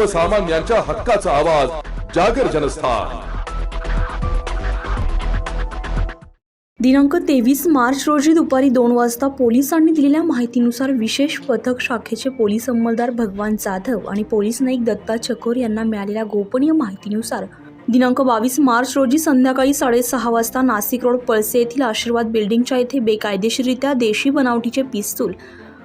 सर्वसामान्यांच्या हक्काचा आवाज जागर जनस्थान. दिनांक तेवीस मार्च रोजी दुपारी दोन वाजता पोलिसांनी दिलेल्या माहितीनुसार विशेष पथक शाखेचे पोलीस अंमलदार भगवान जाधव आणि पोलीस नाईक दत्ता चकोर यांना मिळालेल्या गोपनीय माहितीनुसार दिनांक बावीस मार्च रोजी संध्याकाळी साडेसहा वाजता नाशिक रोड पळसे येथील आशीर्वाद बिल्डिंगच्या येथे बेकायदेशीररित्या देशी बनावटीचे पिस्तूल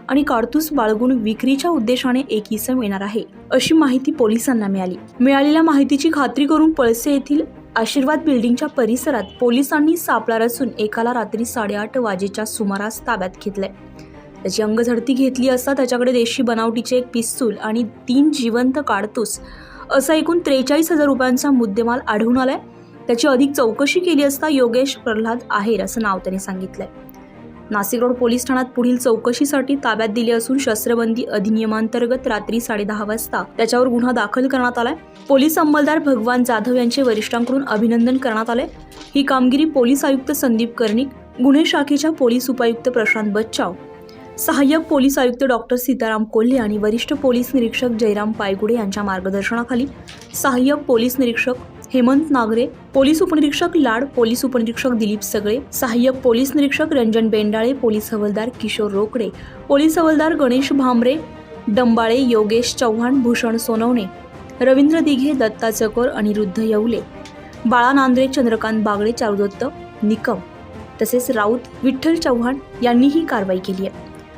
आणि काडतूस बाळगून विक्रीच्या उद्देशाने एक इसम येणार आहे अशी माहिती पोलिसांना मिळाली. मिळालेल्या माहितीची खात्री करून पळसे येथील आशीर्वाद बिल्डिंगच्या परिसरात पोलिसांनी सापळा रचून एकाला रात्री साडेआठ वाजेच्या सुमारास ताब्यात घेतलंय. त्याची अंगझडती घेतली असता त्याच्याकडे देशी बनावटीचे एक पिस्तूल आणि तीन जिवंत काडतूस असा एकूण त्रेचाळीस हजार रुपयांचा मुद्देमाल आढळून आलाय. त्याची अधिक चौकशी केली असता योगेश प्रल्हाद आहेर असं नाव त्यांनी सांगितलंय. नाशिक रोड पोलीस ठाण्यात पुढील चौकशीसाठी ताब्यात दिले असून शस्त्रबंदी अधिनियमांतर्गत रात्री साडेदहा वाजता त्याच्यावर गुन्हा दाखल करण्यात आलाय. पोलीस अंमलदार भगवान जाधव यांचे वरिष्ठांकडून अभिनंदन करण्यात आले ही कामगिरी पोलीस आयुक्त संदीप कर्णिक गुन्हे शाखेच्या पोलीस उपायुक्त प्रशांत बच्चाव सहाय्यक पोलीस आयुक्त डॉक्टर सीताराम कोल्हे आणि वरिष्ठ पोलीस निरीक्षक जयराम पायगुडे यांच्या मार्गदर्शनाखाली सहाय्यक पोलीस निरीक्षक हेमंत नागरे पोलीस उपनिरीक्षक लाड पोलीस उपनिरीक्षक दिलीप सगळे सहाय्यक पोलीस निरीक्षक रंजन बेंडाळे पोलीस हवालदार किशोर रोकडे पोलीस हवालदार गणेश भांबरे डंबाळे योगेश चव्हाण भूषण सोनवणे रवींद्र दिघे दत्ता चकोर अनिरुद्ध येवले बाळा नांद्रे चंद्रकांत बागडे चारुदत्त निकम तसेच राऊत विठ्ठल चव्हाण यांनी ही कारवाई केली आहे.